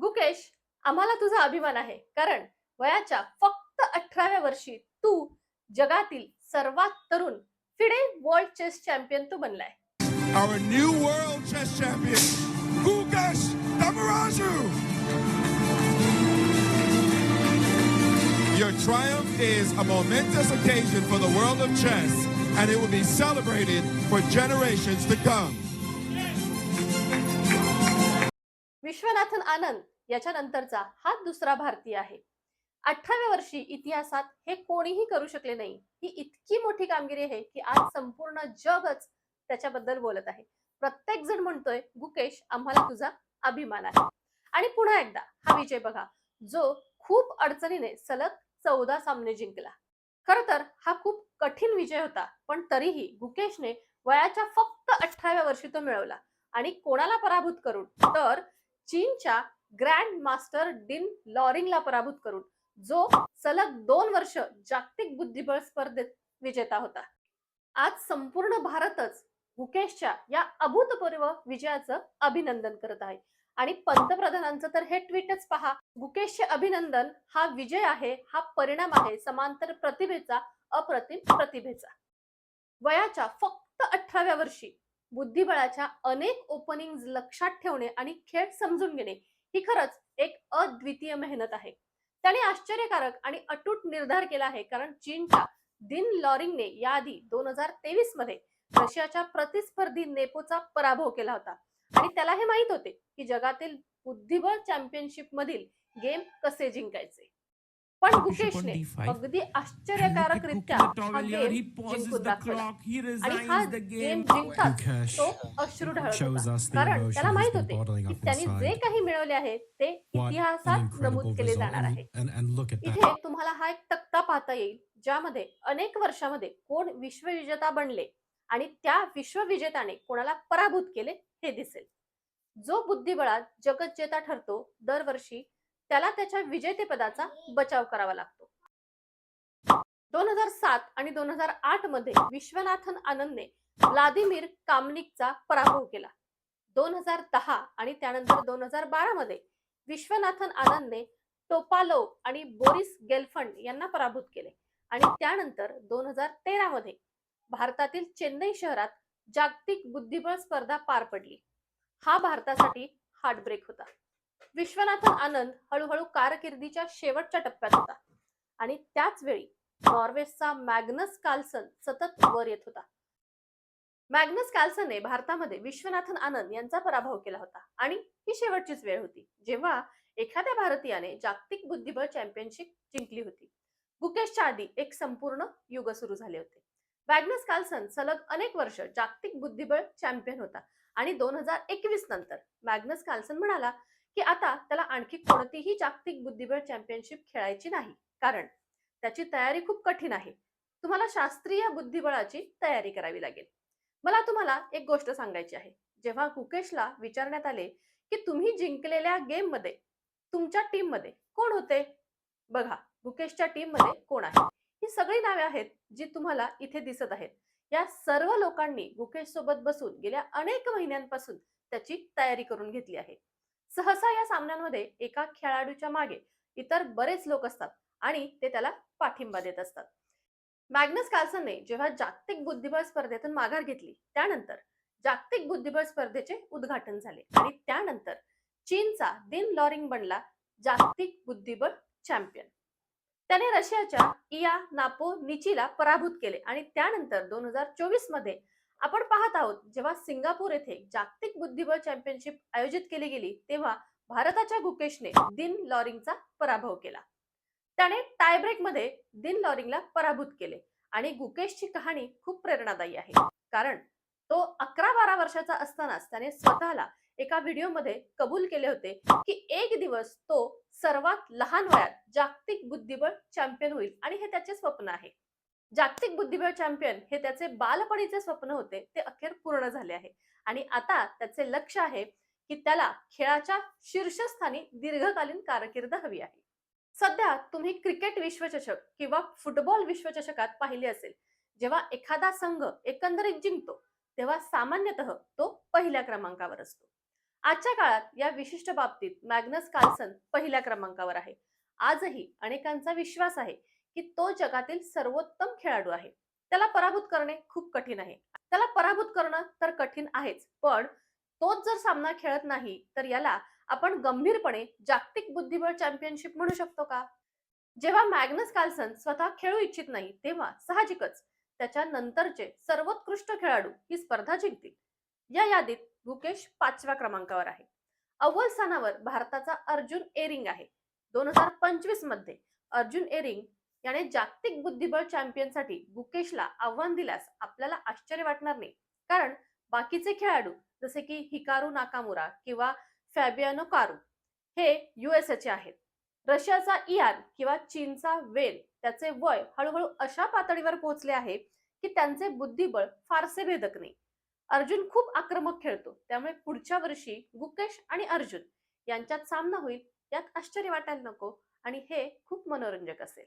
गुकेश आम्हाला तुझा अभिमान आहे कारण वयाच्या फक्त अठराव्या वर्षी तू जगातील सर्वात तरुण फिडे वर्ल्ड चेस चॅम्पियन तू बनलाय our new world chess champion, Gugash Damaraju. Your triumph is a momentous occasion for the world of chess, and it will be celebrated for generations to come. Viswanathan Anand याच्यानंतरचा हा दुसरा भारतीय आहे. अठराव्या वर्षी इतिहासात हे कोणीही करू शकले नाही. ही इतकी मोठी कामगिरी आहे की आज संपूर्ण जगच त्याच्याबद्दल बोलत आहे. प्रत्येक जण म्हणतोय गुकेश आम्हाला तुझा अभिमान आहे. आणि पुन्हा एकदा हा विजय बघा जो खूप अडचणीने सलग चौदा सामने जिंकला. खर तर हा खूप कठीण विजय होता पण तरीही गुकेशने वयाच्या फक्त अठराव्या वर्षी तो मिळवला. आणि कोणाला पराभूत करून तर चीनच्या ग्रँड मास्टर डिन लॉरिंगला पराभूत करून जो सलग दोन वर्ष जागतिक बुद्धिबळ स्पर्धेत विजेता होता. आज संपूर्ण भारतच गुकेशच्या या अभूतपूर्व विजयाचं अभिनंदन करत आहे. आणि पंतप्रधानांचं तर हे ट्विटच पहा गुकेशचे अभिनंदन हा विजय आहे हा परिणाम आहे समांतर प्रतिभेचा अप्रतिम प्रतिभेचा. वयाच्या फक्त अठराव्या वर्षी बुद्धिबळाच्या अनेक ओपनिंग लक्षात ठेवणे आणि खेळ समजून घेणे ही खरंच एक अद्वितीय मेहनत आहे. त्याने आश्चर्यकारक आणि अटूट निर्धार केला आहे कारण चीनच्या दिन लॉरिंगने याआधी दोन हजार तेवीसमध्ये रशियाच्या प्रतिस्पर्धी नेपोचा पराभव केला होता. आणि त्याला हे माहीत होते की जगातील बुद्धिबळ चॅम्पियनशिप मधील गेम कसे जिंकायचे. पण गुकेशने अगदी आश्चर्यकारक रित्या हा गेम जिंकून दाखवला आणि हा गेम जिंकताच तो अश्रू the कारण त्याला माहीत होते की त्यांनी जे. काही मिळवले आहे ते इतिहासात नमूद केले. जाणार आहे. इथे तुम्हाला हा एक तक्ता पाहता येईल ज्यामध्ये अनेक वर्षामध्ये कोण विश्वविजेता बनले आणि त्या विश्वविजेत्याने कोणाला पराभूत केले हे दिसेल जो बुद्धिबळात जगज्जेता ठरतो दरवर्षी त्याला त्याच्या विजेतेपदाचा बचाव करावा लागतो. दोन हजार सात आणि दोन हजार आठमध्ये विश्वनाथन आनंदने व्लादिमीर कामनिकचा पराभव केला. दोन हजार दहा आणि त्यानंतर दोन हजार बारा मध्ये विश्वनाथन आनंदने टोपालोव आणि बोरिस गेलफंड यांना पराभूत केले. आणि त्यानंतर दोन हजार तेरा मध्ये भारतातील चेन्नई शहरात जागतिक बुद्धिबळ स्पर्धा पार पडली. हा भारतासाठी हार्टब्रेक होता. विश्वनाथन आनंद हळूहळू कारकिर्दीच्या शेवटच्या टप्प्यात होता. आणि त्याच वेळी नॉर्वेचा मॅग्नस कार्लसन सतत वर येत होता. मॅग्नस कार्लसनने भारतामध्ये विश्वनाथन आनंद यांचा पराभव केला होता आणि ही शेवटचीच वेळ होती जेव्हा एखाद्या भारतीयाने जागतिक बुद्धिबळ चॅम्पियनशिप जिंकली होती. गुकेशच्या आधी एक संपूर्ण युग सुरू झाले होते. मॅग्नस कार्लसन सलग अनेक वर्ष जागतिक बुद्धिबळ चॅम्पियन होता आणि दोन हजार एकवीस नंतर मॅग्नस कार्लसन म्हणाला की आता त्याला आणखी कोणतीही जागतिक बुद्धिबळ चॅम्पियनशिप खेळायची नाही. कारण त्याची तयारी खूप कठीण आहे. तुम्हाला शास्त्रीय बुद्धिबळाची तयारी करावी लागेल. मला तुम्हाला एक गोष्ट सांगायची आहे. जेव्हा गुकेशला विचारण्यात आले की तुम्ही जिंकलेल्या गेममध्ये तुमच्या टीममध्ये कोण होते? बघा गुकेशच्या टीममध्ये कोण आहे? ही सगळी नावे आहेत जी तुम्हाला इथे दिसत आहेत. या सर्व लोकांनी गुकेश सोबत बसून गेल्या अनेक महिन्यांपासून त्याची तयारी करून घेतली आहे. सहसा या सामन्यांमध्ये एका खेळाडूच्या मागे इतर बरेच लोक असतात आणि ते त्याला पाठिंबा देत असतात. मॅग्नस कार्लसनने जेव्हा जागतिक बुद्धिबळ स्पर्धेतून माघार घेतली त्यानंतर जागतिक बुद्धिबळ स्पर्धेचे उद्घाटन झाले आणि त्यानंतर चीनचा दिन लॉरिंग बनला जागतिक बुद्धिबळ चॅम्पियन. त्याने रशियाच्या इया नापो निचीला पराभूत केले आणि त्यानंतर दोन हजार चोवीसमध्ये आपण पाहत आहोत जेव्हा सिंगापूर येथे जागतिक बुद्धिबळ चॅम्पियनशिप आयोजित केली गेली तेव्हा भारताच्या गुकेशने दिन लॉरिंगचा पराभव केला. त्याने टायब्रेकमध्ये दिन लॉरिंगला पराभूत केले आणि गुकेशची कहाणी खूप प्रेरणादायी आहे. कारण तो अकरा बारा वर्षाचा असतानाच त्याने स्वतःला एका व्हिडिओमध्ये कबूल केले होते की एक दिवस तो सर्वात लहान वयात जागतिक बुद्धिबळ चॅम्पियन होईल आणि हे त्याचे स्वप्न आहे. जागतिक बुद्धिबळ चॅम्पियन हे त्याचे बालपणीचे स्वप्न होते ते अखेर पूर्ण झाले आहे. आणि आता त्याचे लक्ष आहे की त्याला खेळाच्या शीर्षस्थानी दीर्घकालीन कारकीर्द हवी आहे. सध्या तुम्ही क्रिकेट विश्वचषक किंवा फुटबॉल विश्वचषकात पाहिले असेल जेव्हा एखादा संघ एकंदरीत जिंकतो तेव्हा सामान्यतः तो पहिल्या क्रमांकावर असतो. आजच्या काळात या विशिष्ट बाबतीत मॅग्नस कार्लसन पहिल्या क्रमांकावर आहे. आजही अनेकांचा विश्वास आहे की तो जगातील सर्वोत्तम खेळाडू आहे. त्याला पराभूत करणे खूप कठीण आहे. त्याला पराभूत करणं तर कठीण आहेच पण तोच जर सामना खेळत नाही तर याला आपण गंभीरपणे जागतिक बुद्धिबळ चॅम्पियनशिप म्हणू शकतो का? जेव्हा मॅग्नस कार्लसन स्वतः खेळू इच्छित नाही तेव्हा साहजिकच त्याच्या नंतरचे सर्वोत्कृष्ट खेळाडू ही स्पर्धा जिंकतील. या यादीत गुकेश पाचव्या क्रमांकावर आहे. अव्वल स्थानावर भारताचा अर्जुन एरिंग आहे. दोन हजार पंचवीसमध्ये अर्जुन एरिंग याने जागतिक बुद्धिबळ चॅम्पियनसाठी गुकेशला आव्हान दिल्यास आपल्याला आश्चर्य वाटणार नाही. कारण बाकीचे खेळाडू जसे की हिकारू नाकामुरा किंवा फॅबियानो कारू हे युएसएचे आहेत. रशियाचा इयान किंवा चीनचा वेल त्याचे वय हळूहळू अशा पातळीवर पोहोचले आहे की त्यांचे बुद्धिबळ फारसे भेदक नाही. अर्जुन खूप आक्रमक खेळतो त्यामुळे पुढच्या वर्षी गुकेश आणि अर्जुन यांच्यात सामना होईल यात आश्चर्य वाटायला नको आणि हे खूप मनोरंजक असेल.